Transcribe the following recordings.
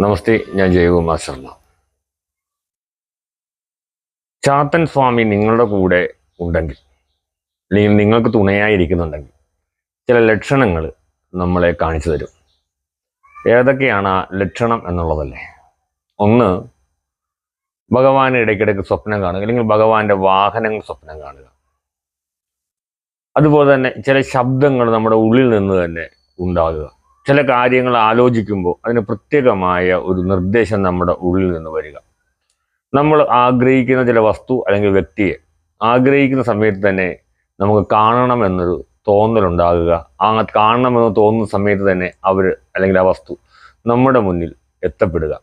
നമസ്തേ ഞാൻ ജയകുമാർ ശർമ്മ. ചാത്തൻ സ്വാമി നിങ്ങളുടെ കൂടെ ഉണ്ടെങ്കിൽ അല്ലെങ്കിൽ നിങ്ങൾക്ക് തുണയായിരിക്കുന്നുണ്ടെങ്കിൽ ചില ലക്ഷണങ്ങൾ നമ്മളെ കാണിച്ചു തരും. ഏതൊക്കെയാണ് ആ ലക്ഷണം എന്നുള്ളതല്ലേ? ഒന്ന് ഭഗവാൻ ഇടയ്ക്കിടയ്ക്ക് സ്വപ്നം കാണുക അല്ലെങ്കിൽ ഭഗവാന്റെ വാഹനങ്ങൾ സ്വപ്നം കാണുക. അതുപോലെ തന്നെ ചില ശബ്ദങ്ങൾ നമ്മുടെ ഉള്ളിൽ നിന്ന് തന്നെ ഉണ്ടാകുക. ചില കാര്യങ്ങൾ ആലോചിക്കുമ്പോൾ അതിന് പ്രത്യേകമായ ഒരു നിർദ്ദേശം നമ്മുടെ ഉള്ളിൽ നിന്ന് വരിക. നമ്മൾ ആഗ്രഹിക്കുന്ന ചില വസ്തു അല്ലെങ്കിൽ വ്യക്തിയെ ആഗ്രഹിക്കുന്ന സമയത്ത് തന്നെ നമുക്ക് കാണണമെന്നൊരു തോന്നലുണ്ടാകുക ആ കാണണമെന്ന് തോന്നുന്ന സമയത്ത് തന്നെ അവർ അല്ലെങ്കിൽ ആ വസ്തു നമ്മുടെ മുന്നിൽ എത്തപ്പെടുക.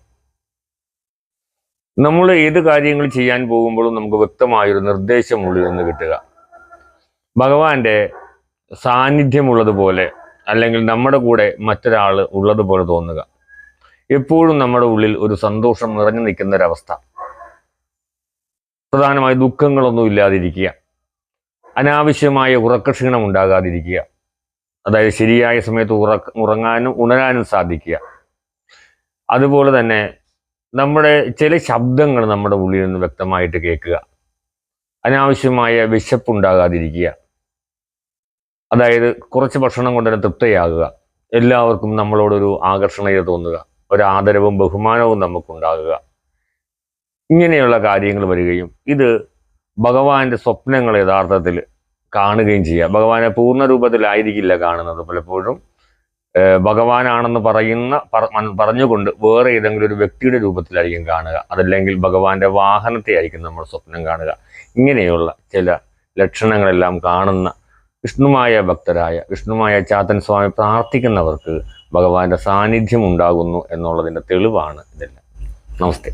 നമ്മൾ ഏത് കാര്യങ്ങൾ ചെയ്യാൻ പോകുമ്പോഴും നമുക്ക് വ്യക്തമായൊരു നിർദ്ദേശം ഉള്ളിൽ നിന്ന് കിട്ടുക. ഭഗവാന്റെ സാന്നിധ്യമുള്ളതുപോലെ അല്ലെങ്കിൽ നമ്മുടെ കൂടെ മറ്റൊരാൾ ഉള്ളതുപോലെ തോന്നുക. എപ്പോഴും നമ്മുടെ ഉള്ളിൽ ഒരു സന്തോഷം നിറഞ്ഞു നിൽക്കുന്ന ഒരവസ്ഥ പ്രധാനമായി ദുഃഖങ്ങളൊന്നും ഇല്ലാതിരിക്കുക. അനാവശ്യമായ ഉറക്കക്ഷീണം ഉണ്ടാകാതിരിക്കുക. അതായത് ശരിയായ സമയത്ത് ഉറക്ക ഉറങ്ങാനും ഉണരാനും സാധിക്കുക. അതുപോലെ തന്നെ നമ്മുടെ ചില ശബ്ദങ്ങൾ നമ്മുടെ ഉള്ളിൽ നിന്ന് വ്യക്തമായിട്ട് കേൾക്കുക. അനാവശ്യമായ വിശപ്പുണ്ടാകാതിരിക്കുക. അതായത് കുറച്ച് ഭക്ഷണം കൊണ്ട് തന്നെ തൃപ്തിയാകുക. എല്ലാവർക്കും നമ്മളോടൊരു ആകർഷണീയത തോന്നുക. ഒരു ആദരവും ബഹുമാനവും നമുക്കുണ്ടാകുക. ഇങ്ങനെയുള്ള കാര്യങ്ങൾ വരികയും ഇത് ഭഗവാന്റെ സ്വപ്നങ്ങൾ യഥാർത്ഥത്തിൽ കാണുകയും ചെയ്യുക. ഭഗവാനെ പൂർണ രൂപത്തിലായിരിക്കില്ല കാണുന്നത് പലപ്പോഴും. ഭഗവാനാണെന്ന് പറയുന്ന പറഞ്ഞുകൊണ്ട് വേറെ ഏതെങ്കിലും ഒരു വ്യക്തിയുടെ രൂപത്തിലായിരിക്കും കാണുക. അതല്ലെങ്കിൽ ഭഗവാന്റെ വാഹനത്തെ ആയിരിക്കും നമ്മൾ സ്വപ്നം കാണുക. ഇങ്ങനെയുള്ള ചില ലക്ഷണങ്ങളെല്ലാം കാണുന്ന വിഷ്ണുമായ ഭക്തരായ വിഷ്ണുമായ ചാത്തൻ സ്വാമി പ്രാർത്ഥിക്കുന്നവർക്ക് ഭഗവാന്റെ സാന്നിധ്യം ഉണ്ടാകുന്നു എന്നുള്ളതിന്റെ തെളിവാണ് ഇതെല്ലാം നമസ്തേ.